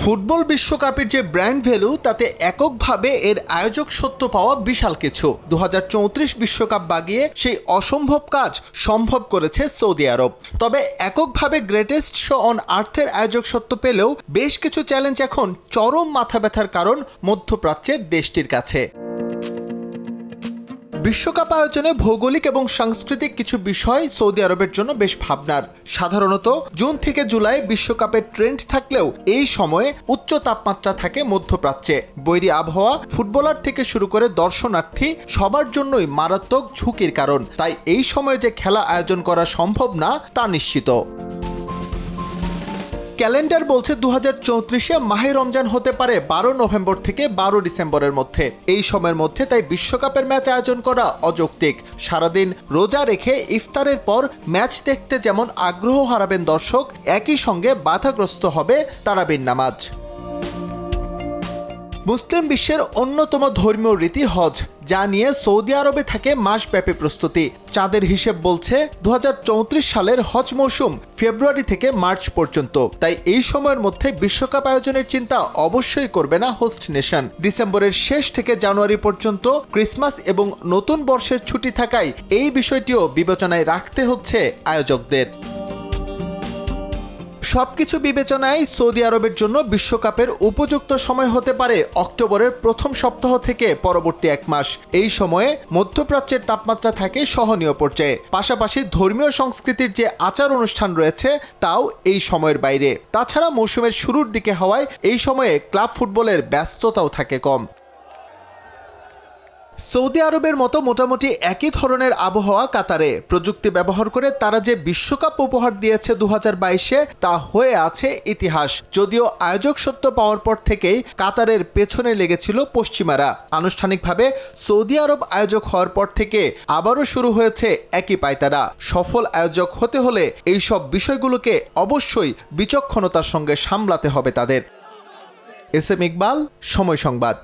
Football বিশ্বকাপের যে brand value, তাতে এককভাবে এর আয়োজক সত্য পাওয়া বিশাল কিছু। দু বিশ্বকাপ বাগিয়ে সেই অসম্ভব কাজ সম্ভব করেছে সৌদি আরব। তবে এককভাবে গ্রেটেস্ট শো অন আর্থের আয়োজক সত্য পেলেও বেশ কিছু চ্যালেঞ্জ এখন চরম মাথা ব্যথার কারণ মধ্যপ্রাচ্যের দেশটির কাছে। বিশ্বকাপ আয়োজনে ভৌগোলিক এবং সাংস্কৃতিক কিছু বিষয় সৌদি আরবের জন্য বেশ ভাবনার। সাধারণত জুন থেকে জুলাই বিশ্বকাপের ট্রেন্ড থাকলেও এই সময়ে উচ্চ তাপমাত্রা থাকে মধ্যপ্রাচ্যে। বৈরী আবহাওয়া ফুটবলার থেকে শুরু করে দর্শনার্থী সবার জন্যই মারাত্মক ঝুঁকির কারণ। তাই এই সময়ে যে খেলা আয়োজন করা সম্ভব না, তা নিশ্চিত। ক্যালেন্ডার বলছে দু হাজার চৌত্রিশে মাহে রমজান হতে পারে বারো নভেম্বর থেকে বারো ডিসেম্বরের মধ্যে। এই সময়ের মধ্যে তাই বিশ্বকাপের ম্যাচ আয়োজন করা অযৌক্তিক। সারাদিন রোজা রেখে ইফতারের পর ম্যাচ দেখতে যেমন আগ্রহ হারাবেন দর্শক, একই সঙ্গে বাধাগ্রস্ত হবে তারাবিন নামাজ। মুসলিম বিশ্বের অন্যতম ধর্মীয় রীতি হজ, যা নিয়ে সৌদি আরবে থাকে মাসব্যাপী প্রস্তুতি। চাঁদের হিসেব বলছে দু হাজার চৌত্রিশ সালের হজ মৌসুম ফেব্রুয়ারি থেকে মার্চ পর্যন্ত। তাই এই সময়ের মধ্যে বিশ্বকাপ আয়োজনের চিন্তা অবশ্যই করবে না হোস্ট নেশন। ডিসেম্বরের শেষ থেকে জানুয়ারি পর্যন্ত ক্রিসমাস এবং নতুন বর্ষের ছুটি থাকায় এই বিষয়টিও বিবেচনায় রাখতে হচ্ছে আয়োজকদের। সবকিছু বিবেচনায় সৌদি আরবের জন্য বিশ্বকাপের উপযুক্ত সময় হতে পারে অক্টোবরের প্রথম সপ্তাহ থেকে পরবর্তী এক মাস। এই সময়ে মধ্যপ্রাচ্যের তাপমাত্রা থাকে সহনীয় পর্যায়ে। পাশাপাশি ধর্মীয় সংস্কৃতির যে আচার অনুষ্ঠান রয়েছে, তাও এই সময়ের বাইরে। তাছাড়া মৌসুমের শুরুর দিকে হওয়ায় এই সময়ে ক্লাব ফুটবলের ব্যস্ততাও থাকে কম। সৌদি আরবের মতো মোটামুটি একই ধরনের আবহাওয়া কাতারে। প্রযুক্তি ব্যবহার করে তারা যে বিশ্বকাপ উপহার দিয়েছে দু বাইশে, তা হয়ে আছে ইতিহাস। যদিও আয়োজক সত্য পাওয়ার পর থেকেই কাতারের পেছনে লেগেছিল পশ্চিমারা। আনুষ্ঠানিকভাবে সৌদি আরব আয়োজক হওয়ার পর থেকে আবারও শুরু হয়েছে একই পায়তারা। সফল আয়োজক হতে হলে এই সব বিষয়গুলোকে অবশ্যই বিচক্ষণতার সঙ্গে সামলাতে হবে তাদের। এস এম ইকবাল, সময় সংবাদ।